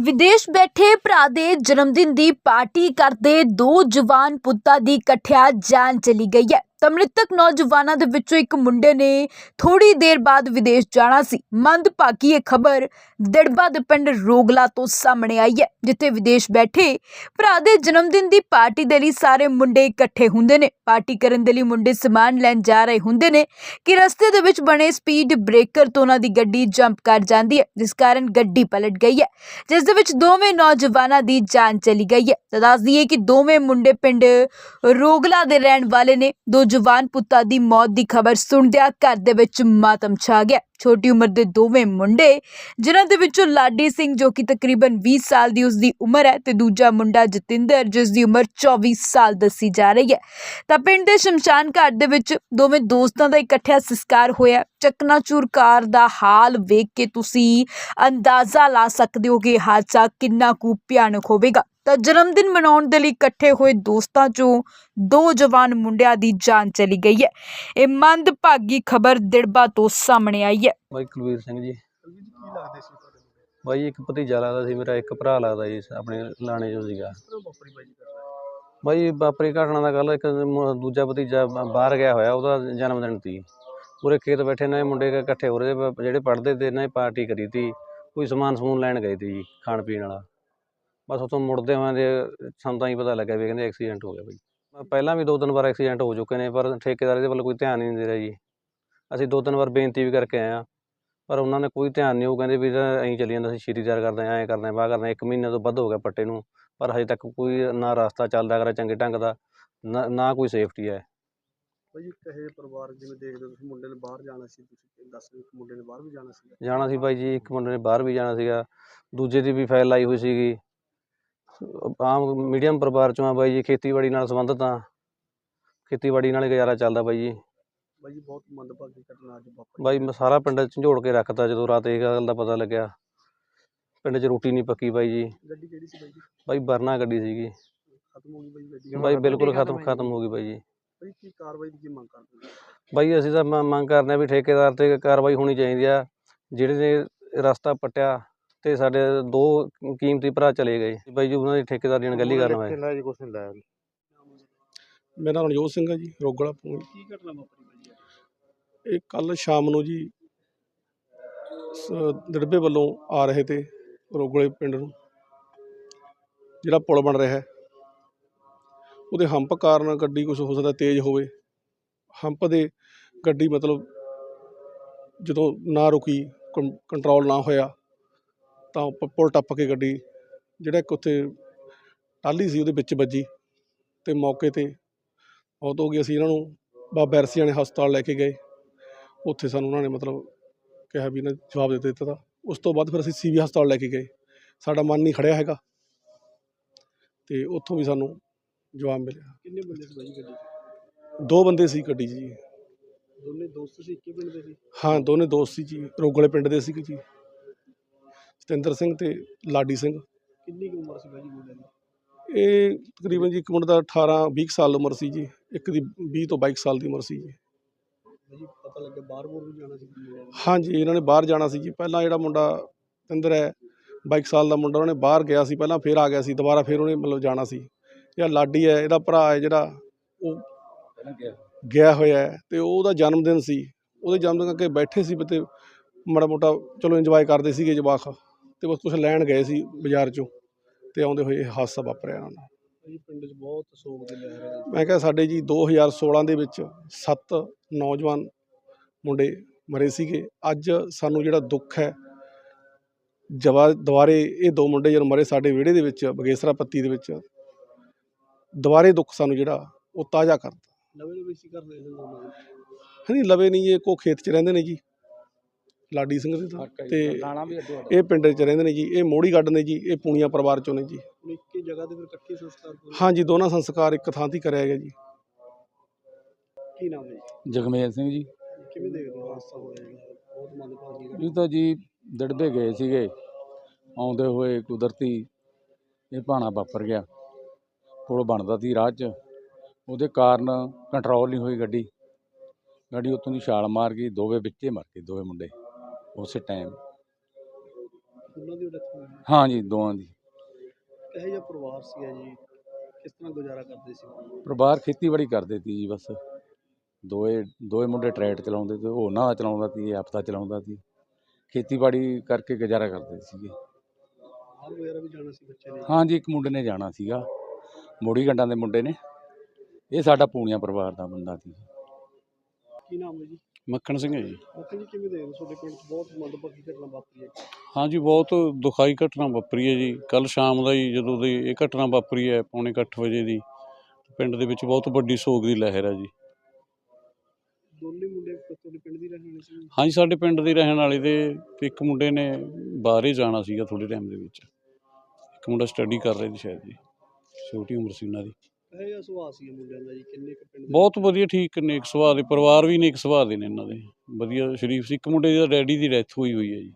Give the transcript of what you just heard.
ਵਿਦੇਸ਼ ਬੈਠੇ ਭਰਾ ਦੇ ਜਨਮਦਿਨ ਦੀ ਪਾਰਟੀ ਕਰਦੇ ਦੋ ਜਵਾਨ ਪੁੱਤਾਂ ਦੀ ਇਕੱਠਿਆ ਜਾਨ ਚਲੀ ਗਈ ਹੈ। ਤਾਂ ਮ੍ਰਿਤਕ ਨੌਜਵਾਨਾਂ ਦੇ ਵਿੱਚੋਂ ਇੱਕ ਮੁੰਡੇ ਨੇ ਥੋੜੀ ਦੇਰ ਬਾਅਦ ਵਿਦੇਸ਼ ਜਾਣਾ ਸੀ। ਮੰਦਭਾਗੀ ਇਹ ਖਬਰ ਦਿੜਬਾ ਦੇ ਪਿੰਡ ਰੋਗਲਾ ਤੋਂ ਸਾਹਮਣੇ ਆਈ ਹੈ, ਜਿੱਥੇ ਵਿਦੇਸ਼ ਬੈਠੇ ਭਰਾ ਦੇ ਜਨਮਦਿਨ ਦੀ ਪਾਰਟੀ ਦੇ ਲਈ ਸਾਰੇ ਮੁੰਡੇ ਇਕੱਠੇ ਹੁੰਦੇ ਨੇ। ਪਾਰਟੀ ਕਰਨ ਦੇ ਲਈ ਮੁੰਡੇ ਸਮਾਨ ਲੈਣ ਜਾ ਰਹੇ ਹੁੰਦੇ ਨੇ ਕਿ ਰਸਤੇ ਦੇ ਵਿੱਚ ਬਣੇ ਸਪੀਡ ਬ੍ਰੇਕਰ ਤੋਂ ਉਹਨਾਂ ਦੀ ਗੱਡੀ ਜੰਪ ਕਰ ਜਾਂਦੀ ਹੈ, ਜਿਸ ਕਾਰਨ ਗੱਡੀ ਪਲਟ ਗਈ ਹੈ, ਜਿਸ ਦੇ ਵਿੱਚ ਦੋਵੇਂ ਨੌਜਵਾਨਾਂ ਦੀ ਜਾਨ ਚਲੀ ਗਈ ਹੈ। ਤਾਂ ਦੱਸ ਦਈਏ ਕਿ ਦੋਵੇਂ ਮੁੰਡੇ ਪਿੰਡ ਰੋਗਲਾ ਦੇ ਰਹਿਣ ਵਾਲੇ ਨੇ। ਦੋ ਜਵਾਨ ਪੁੱਤਾਂ ਦੀ ਮੌਤ ਦੀ ਖਬਰ ਸੁਣਦਿਆਂ ਘਰ ਦੇ ਵਿੱਚ ਮਾਤਮ ਛਾ ਗਿਆ। ਛੋਟੀ ਉਮਰ ਦੇ ਦੋਵੇਂ ਮੁੰਡੇ, ਜਿਨ੍ਹਾਂ ਦੇ ਵਿੱਚੋਂ ਲਾਡੀ ਸਿੰਘ ਜੋ ਕਿ ਤਕਰੀਬਨ 20 ਸਾਲ ਦੀ ਉਸ ਦੀ ਉਮਰ ਹੈ ਤੇ ਦੂਜਾ ਮੁੰਡਾ ਜਤਿੰਦਰ, ਜਿਸ ਦੀ ਉਮਰ 24 ਸਾਲ ਦੱਸੀ ਜਾ ਰਹੀ ਹੈ। ਤਾਂ ਪਿੰਡ ਦੇ ਸ਼ਮਸ਼ਾਨ ਘਾਟ ਦੇ ਵਿੱਚ ਦੋਵੇਂ ਦੋਸਤਾਂ ਦਾ ਇਕੱਠਿਆ ਸੰਸਕਾਰ ਹੋਇਆ। ਚਕਨਾਚੂਰ ਕਾਰ ਦਾ ਹਾਲ ਵੇਖ ਕੇ ਤੁਸੀਂ ਅੰਦਾਜ਼ਾ ਲਾ ਸਕਦੇ ਹੋ ਕਿ ਹਾਦਸਾ ਕਿੰਨਾ ਕੁ ਭਿਆਨਕ ਹੋਵੇਗਾ। ਤਾਂ ਜਨਮ ਦਿਨ ਮਨਾਉਣ ਦੇ ਲਈ ਇਕੱਠੇ ਹੋਏ ਦੋਸਤਾਂ ਚੋਂ ਦੋ ਜਵਾਨ ਮੁੰਡਿਆਂ ਦੀ ਜਾਨ ਚਲੀ ਗਈ ਹੈ। ਇਹ ਮੰਦਭਾਗੀ ਖਬਰ ਦਿੜਬਾ ਤੋਂ ਸਾਹਮਣੇ ਆਈ ਹੈ। ਬਾਈ ਕੁਲਵੀਰ ਸਿੰਘ ਜੀ। ਜੀ ਬਾਈ ਇੱਕ ਭਤੀਜਾ ਲੱਗਦਾ ਸੀ ਮੇਰਾ ਇੱਕ ਭਰਾ ਲੱਗਦਾ ਜੀ ਆਪਣੇ ਲਾਣੇ ਚੋਂ ਸੀਗਾ। ਬਾਈ ਜੀ ਵਾਪਰੀ ਘਟਨਾ ਦਾ ਗੱਲ ਇੱਕ ਮ- ਦੂਜਾ ਭਤੀਜਾ ਬ- ਬਾਹਰ ਗਿਆ ਹੋਇਆ ਉਹਦਾ ਜਨਮ ਦਿਨ ਸੀ। ਪੂਰੇ ਖੇਤ ਬੈਠੇ ਨੇ ਮੁੰਡੇ ਕ- ਇਕੱਠੇ ਹੋ ਰਹੇ ਬ- ਜਿਹੜੇ ਪੜ੍ਹਦੇ ਤੇ ਇਹਨਾਂ ਪਾਰਟੀ ਕਰੀ ਤੀ ਕੋਈ ਸਮਾਨ ਸਮੂਨ ਲੈਣ ਗਏ ਤੀ ਜੀ ਖਾਣ ਪੀਣ ਵਾਲਾ। ਬਸ ਉੱਥੋਂ ਮੁੜਦੇ ਹੋਏ ਦੇ ਸਾਨੂੰ ਤਾਂ ਹੀ ਪਤਾ ਲੱਗਿਆ ਵੀ ਕਹਿੰਦੇ ਐਕਸੀਡੈਂਟ ਹੋ ਗਿਆ ਬਾਈ। ਪਹਿਲਾਂ ਵੀ ਦੋ ਤਿੰਨ ਵਾਰ ਐਕਸੀਡੈਂਟ ਹੋ ਚੁੱਕੇ ਨੇ ਪਰ ਠੇਕੇਦਾਰ ਦੇ ਵੱਲ ਕੋਈ ਧਿਆਨ ਹੀ ਨਹੀਂ ਦੇ ਰਿਹਾ ਜੀ। ਅਸੀਂ ਦੋ ਤਿੰਨ ਵਾਰ ਬੇਨਤੀ ਵੀ ਕਰਕੇ ਆਏ ਆ ਪਰ ਉਹਨਾਂ ਨੇ ਕੋਈ ਧਿਆਨ ਨਹੀਂ ਉਹ ਕਹਿੰਦੇ ਵੀ ਤਾਂ ਐਂ ਚੱਲੀ ਜਾਂਦਾ ਸੀ ਸ਼ੀਰੀ ਤਿਆਰ ਕਰਦੇ ਆਂ ਐਂ ਕਰਦੇ ਆਂ ਬਾਹ ਕਰਦੇ ਆਂ ਇੱਕ ਮਹੀਨੇ ਤੋਂ ਵੱਧ ਹੋ ਗਿਆ ਪੱਟੇ ਨੂੰ ਪਰ ਹਜੇ ਤੱਕ ਕੋਈ ਨਾ ਰਸਤਾ ਚੱਲਦਾ ਕਰਾ ਚੰਗੇ ਢੰਗ ਦਾ ਨਾ ਕੋਈ ਸੇਫਟੀ ਹੈ। ਜੀ ਕਹੇ ਪਰਿਵਾਰ ਜਿਵੇਂ ਦੇਖਦੇ ਤੁਸੀਂ ਮੁੰਡੇ ਨੇ ਬਾਹਰ ਜਾਣਾ ਸੀ ਤੁਸੀਂ ਦੱਸ ਰਹੇ ਹੋ ਕਿ ਮੁੰਡੇ ਨੇ ਬਾਹਰ ਵੀ ਜਾਣਾ ਸੀ ਜਾਣਾ ਸੀ ਬਾਈ ਜੀ ਇੱਕ ਮੁੰਡੇ ਨੇ ਬਾਹਰ ਵੀ ਜਾਣਾ ਸੀਗਾ ਦੂਜੇ ਦੀ ਵੀ ਫਾਈਲ ਲਾਈ ਹੋਈ ਸੀਗੀ। ਆਮ ਮੀਡੀਅਮ ਪਰਿਵਾਰ ਚੋਂ ਆ ਬਾਈ ਜੀ ਖੇਤੀਬਾੜੀ ਨਾਲ ਸੰਬੰਧਿਤ ਆ। ਖੇਤੀਬਾੜੀ ਨਾਲ ਹੀ ਗੁਜ਼ਾਰਾ ਚੱਲਦਾ ਬਾਈ ਜੀ। ਬਾਈ ਜੀ ਬਹੁਤ ਮੰਦਭਾਗੀ ਘਟਨਾ ਅੱਜ ਵਾਪਰੀ। ਬਾਈ ਮੈਂ ਸਾਰਾ ਪਿੰਡ ਝੰਜੋੜ ਕੇ ਰੱਖਤਾ ਜਦੋਂ ਰਾਤ ਇਹ ਗੱਲ ਦਾ ਪਤਾ ਲੱਗਿਆ। ਪਿੰਡ 'ਚ ਰੋਟੀ ਨਹੀਂ ਪੱਕੀ ਬਾਈ ਜੀ। ਗੱਡੀ ਕਿਹੜੀ ਸੀ ਬਾਈ ਜੀ? ਬਾਈ ਵਰਨਾ ਗੱਡੀ ਸੀਗੀ। ਖਤਮ ਹੋ ਗਈ ਬਾਈ ਗੱਡੀ ਬਾਈ ਬਿਲਕੁਲ ਖਤਮ ਖਤਮ ਹੋ ਗਈ ਬਾਈ ਜੀ। ਬਾਈ ਕੀ ਕਾਰਵਾਈ ਦੀ ਮੰਗ ਕਰਦੇ ਹੋ? ਬਾਈ ਅਸੀਂ ਤਾਂ ਮੰਗ ਕਰਦੇ ਹਾਂ ਵੀ ਠੇਕੇਦਾਰ ਤੇ ਕਾਰਵਾਈ ਹੋਣੀ ਚਾਹੀਦੀ ਆ। ਜਿਹੜੇ ਨੇ ਰਸਤਾ ਪੱਟਿਆ ਤੇ ਸਾਡੇ ਦੋ ਕੀਮਤੀ ਭਰਾ ਚਲੇ ਗਏ। ਬਾਈ ਜੀ ਉਹਨਾਂ ਦੀ ਠੇਕੇਦਾਰ ਨਾਲ ਗੱਲ ਹੀ ਕਰਨ ਵਾਏ ਮੇਰਾ ਨਾਮ ਰਣਜੋਤ ਸਿੰਘ ਹੈ ਜੀ ਰੋਗਲਾ ਪੁੰਗ ਕੀ ਘਟਨਾ ਵਾਪਰੀ ਬਾਈ ਜੀ? ਇਹ ਕੱਲ ਸ਼ਾਮ ਨੂੰ ਜੀ ਦਿੜਬੇ ਵੱਲੋਂ ਆ ਰਹੇ ਤੇ ਰੋਗਲੇ ਪਿੰਡ ਨੂੰ ਜਿਹੜਾ ਪੁਲ ਬਣ ਰਿਹਾ ਹੈ। ਉਹਦੇ ਹੰਪ ਕਾਰਨ ਗੱਡੀ ਕੁਝ ਹੋ ਸਕਦਾ ਤੇਜ਼ ਹੋਵੇ। ਹੰਪ ਦੇ ਗੱਡੀ ਮਤਲਬ ਜਦੋਂ ਨਾ ਰੁਕੀ ਕੰਟਰੋਲ ਨਾ ਹੋਇਆ ਤਾਂ ਉੱਪਰ ਪੁਲ ਟੱਪ ਕੇ ਗੱਡੀ ਜਿਹੜਾ ਇੱਕ ਉੱਥੇ ਟਾਲੀ ਸੀ ਉਹਦੇ ਵਿੱਚ ਵੱਜੀ ਤੇ ਮੌਕੇ ਤੇ ਮੌਤ ਹੋ ਗਈ। ਅਸੀਂ ਇਹਨਾਂ ਨੂੰ ਬਾਬਾ ਐਰਸੀਆਂ ਨੇ ਹਸਪਤਾਲ ਲੈ ਕੇ ਗਏ। ਉੱਥੇ ਸਾਨੂੰ ਉਹਨਾਂ ਨੇ ਮਤਲਬ ਕਿਹਾ ਵੀ ਇਹਨਾਂ ਜਵਾਬ ਦੇ ਦਿੱਤਾ ਤਾ ਉਸ ਤੋਂ ਬਾਅਦ ਫਿਰ ਅਸੀਂ ਸੀਵੀ ਹਸਪਤਾਲ ਲੈ ਕੇ ਗਏ। ਸਾਡਾ ਮਨ ਨਹੀਂ ਖੜਿਆ ਹੈਗਾ ਤੇ ਉੱਥੋਂ ਵੀ ਸਾਨੂੰ ਜਵਾਬ ਮਿਲਿਆ। ਕਿੰਨੇ ਬੰਦੇ ਸੀ ਬਾਈ ਜੀ ਗੱਡੀ 'ਚ? ਦੋ ਬੰਦੇ ਸੀ ਗੱਡੀ 'ਚ ਜੀ। ਦੋਨੇ ਦੋਸਤ ਸੀ ਇੱਕੇ ਪਿੰਡ ਦੇ ਸੀ? ਹਾਂ ਦੋਨੇ ਦੋਸਤ ਸੀ ਜੀ। ਰੋਗਲੇ ਪਿੰਡ ਦੇ ਸੀਗੇ ਜੀ। ਸਤਿੰਦਰ ਸਿੰਘ ਤੇ ਲਾਡੀ ਸਿੰਘ। ਕਿੰਨੀ ਕੁ ਉਮਰ ਸੀ ਬਾਈ ਜੀ ਮੁੰਡੇ ਦੀ? ਇਹ ਤਕਰੀਬਨ ਜੀ ਇੱਕ ਮੁੰਡੇ ਦਾ 18 20 ਸਾਲ ਉਮਰ ਸੀ ਜੀ। ਇੱਕ ਦੀ 20 ਤੋਂ 22 ਸਾਲ ਦੀ ਉਮਰ ਸੀ ਜੀ। ਜੀ ਪਤਾ ਲੱਗਾ ਬਾਹਰ ਬੋਰ ਵੀ ਜਾਣਾ ਸੀ ਮੁੰਡੇ ਨੇ ਹਾਂਜੀ ਇਹਨਾਂ ਨੇ ਬਾਹਰ ਜਾਣਾ ਸੀ ਜੀ। ਪਹਿਲਾਂ ਜਿਹੜਾ ਮੁੰਡਾ ਤਿੰਦਰ ਹੈ 22 ਸਾਲ ਦਾ ਮੁੰਡਾ ਉਹਨੇ ਬਾਹਰ ਗਿਆ ਸੀ। ਪਹਿਲਾਂ ਫਿਰ ਆ ਗਿਆ ਸੀ ਦੁਬਾਰਾ ਫਿਰ ਉਹਨੇ ਮਤਲਬ ਜਾਣਾ ਸੀ। ਜਿਹੜਾ ਲਾਡੀ ਹੈ ਇਹਦਾ ਭਰਾ ਹੈ ਜਿਹੜਾ ਉਹ ਗਿਆ ਹੋਇਆ ਹੈ ਤੇ ਉਹਦਾ ਜਨਮ ਦਿਨ ਸੀ। ਉਹਦੇ ਜਨਮ ਦਿਨ ਕਰਕੇ ਬੈਠੇ ਸੀ ਤੇ ਮਾੜਾ ਮੋਟਾ ਚਲੋ ਇੰਜੋਏ ਕਰਦੇ ਸੀਗੇ ਜਵਾਕ। ਤੇ ਬਸ ਕੁਝ ਲੈਣ ਗਏ ਸੀ ਬਾਜ਼ਾਰ ਚੋਂ ਤੇ ਆਉਂਦੇ ਹੋਏ ਇਹ ਹਾਦਸਾ ਵਾਪਰਿਆ ਉਹਨਾਂ ਨਾਲ। ਬਾਈ ਪਿੰਡ 'ਚ ਬਹੁਤ ਸੋਗ ਦੀ ਲਹਿਰ ਹੈ। ਮੈਂ ਕਿਹਾ ਸਾਡੇ ਜੀ 2016 ਦੇ ਵਿੱਚ ਸੱਤ ਨੌਜਵਾਨ ਮੁੰਡੇ ਮਰੇ ਸੀਗੇ। ਅੱਜ ਸਾਨੂੰ ਜਿਹੜਾ ਦੁੱਖ ਹੈ ਜਵਾ ਦੁਬਾਰੇ ਇਹ ਦੋ ਮੁੰਡੇ ਜਦੋਂ ਮਰੇ ਸਾਡੇ ਵਿਹੜੇ ਦੇ ਵਿੱਚ ਬਗੇਸਰਾ ਪੱਤੀ ਦੇ ਵਿੱਚ ਦੁਬਾਰੇ ਦੁੱਖ ਸਾਨੂੰ ਜਿਹੜਾ ਉਹ ਤਾਜ਼ਾ ਕਰਤਾ। ਨਵੇਂ ਨਵੇਂ ਸੀ ਕਰਦੇ ਨੇ। ਦੋਨੋਂ ਹਾਂਜੀ ਲਵੇ ਨਹੀਂ ਇਹ ਕੋ ਖੇਤ 'ਚ ਰਹਿੰਦੇ ਨੇ ਜੀ। ਲਾਡੀ ਸਿੰਘ ਦੇ। ਤਾਂ ਤੇ ਇਹ ਪਿੰਡ 'ਚ ਰਹਿੰਦੇ ਨੇ ਜੀ ਇਹ ਮੋੜੀ ਗੱਡ ਨੇ ਜੀ ਇਹ ਪੂਣੀਆਂ ਪਰਿਵਾਰ ਚੋਂ ਨੇ ਜੀ। ਇੱਕੇ ਜਗ੍ਹਾ ਤੇ ਫਿਰ ਇਕੱਠੇ ਸੰਸਕਾਰ ਹੋਏ। ਹਾਂਜੀ ਦੋਨਾਂ ਸੰਸਕਾਰ ਇੱਕ ਥਾਂ ਤੇ ਹੀ ਕਰਿਆ ਗਿਆ ਜੀ। ਕੀ ਨਾਮ ਹੈ ਜੀ? ਜਗਮੇਲ ਸਿੰਘ ਜੀ। ਕਿਵੇਂ ਦੇਖਦੇ ਹੋ ਹਾਦਸਾ ਹੋਇਆ ਜੀ? ਬਹੁਤ ਮੰਦਭਾਗੀ ਇਹ ਤਾਂ ਜੀ ਦੜਬੇ ਗਏ ਸੀਗੇ। ਆਉਂਦੇ ਹੋਏ ਕੁਦਰਤੀ ਇਹ ਭਾਣਾ ਵਾਪਰ ਗਿਆ। ਪੁਲ ਬਣਦਾ ਸੀ ਰਾਹ 'ਚ। ਉਹਦੇ ਕਾਰਨ ਕੰਟਰੋਲ ਨਹੀਂ ਹੋਈ ਗੱਡੀ। ਗੱਡੀ ਉੱਥੋਂ ਦੀ ਛਾਲ ਮਾਰ ਗਈ ਦੋਵੇਂ ਵਿੱਚੇ ਮਰ ਗਏ ਦੋਵੇਂ ਮੁੰਡੇ। ਉਸੇ ਟਾਈਮ ਦੋਨਾਂ ਦੀ ਡੈਥ ਹੋਈ। ਹਾਂ ਜੀ ਦੋਵਾਂ ਦੀ। ਕਹੇ ਜਿਹਾ ਪਰਿਵਾਰ ਸੀਗਾ ਜੀ? ਕਿਸ ਤਰ੍ਹਾਂ ਗੁਜ਼ਾਰਾ ਕਰਦੇ ਸੀ? ਪਰਿਵਾਰ ਖੇਤੀਬਾੜੀ ਕਰਦੇ ਸੀ ਜੀ ਬਸ। ਦੋਏ ਦੋਏ ਮੁੰਡੇ ਟਰੈਕਟਰ ਚਲਾਉਂਦੇ ਤੇ ਉਹ ਦਾ ਚਲਾਉਂਦਾ ਸੀ ਇਹ ਆਪਦਾ ਚਲਾਉਂਦਾ ਸੀ। ਖੇਤੀਬਾੜੀ ਕਰਕੇ ਗੁਜ਼ਾਰਾ ਕਰਦੇ ਸੀਗੇ। ਬਾਹਰ ਵਗੈਰਾ ਵੀ ਜਾਣਾ ਸੀ ਬੱਚੇ ਨੇ? ਹਾਂ ਜੀ ਇੱਕ ਮੁੰਡੇ ਨੇ ਜਾਣਾ ਸੀਗਾ। ਮੋੜੀ ਗੰਡਾਂ ਦੇ ਮੁੰਡੇ ਨੇ। ਇਹ ਸਾਡਾ ਪੂਣੀਆਂ ਪਰਿਵਾਰ ਦਾ ਬੰਦਾ ਸੀ। ਕੀ ਨਾਮ ਹੈ ਜੀ? ਮੱਖਣ ਸਿੰਘ ਹੈ ਜੀ। ਮੱਖਣ ਜੀ ਕਿਵੇਂ ਦੇਖਦੇ ਹੋ? ਤੁਹਾਡੇ ਪਿੰਡ 'ਚ ਬਹੁਤ ਮੰਦਭਾਗੀ ਘਟਨਾ ਵਾਪਰੀ ਹੈ। ਹਾਂਜੀ ਬਹੁਤ ਦੁਖਾਈ ਘਟਨਾ ਵਾਪਰੀ ਹੈ ਜੀ। ਕੱਲ ਸ਼ਾਮ ਦਾ ਹੀ ਜਦੋਂ ਦੀ ਇਹ ਘਟਨਾ ਵਾਪਰੀ ਹੈ ਪੌਣੇ ਕੁ ਅੱਠ ਵਜੇ ਦੀ ਪਿੰਡ ਦੇ ਵਿੱਚ ਬਹੁਤ ਵੱਡੀ ਸੋਗ ਦੀ ਲਹਿਰ ਹੈ ਜੀ। ਦੋਨੇ ਮੁੰਡੇ ਤੁਹਾਡੇ ਪਿੰਡ ਦੀ ਰਹਿਣ ਵਾਲੇ ਸੀ? ਹਾਂਜੀ ਸਾਡੇ ਪਿੰਡ ਦੇ ਰਹਿਣ ਵਾਲੇ ਦੇ। ਤੇ ਇੱਕ ਮੁੰਡੇ ਨੇ ਬਾਹਰੇ ਜਾਣਾ ਸੀਗਾ ਥੋੜੇ ਟਾਈਮ ਦੇ ਵਿੱਚ। ਇੱਕ ਮੁੰਡਾ ਸਟੱਡੀ ਕਰ ਰਿਹਾ ਸੀ ਸ਼ਾਇਦ ਜੀ। ਛੋਟੀ ਉਮਰ ਸੀ ਉਹਨਾਂ ਦੀ। ਹੈ ਸੀ ਬਹੁਤ ਵਧੀਆ, ਠੀਕ ਨੇਕ ਸੁਭਾਅ ਦੇ ਪਰਿਵਾਰ ਵੀ ਨੇਕ ਸੁਭਾਅ ਦੇ ਨੇ ਇਹਨਾਂ ਦੇ। ਵਧੀਆ, ਸ਼ਰੀਫ ਸੀ, ਇੱਕ ਮੁੰਡੇ ਦਾ ਡੈਡੀ ਦੀ ਡੈਥ ਹੋਈ ਹੋਈ ਹੈ ਜੀ।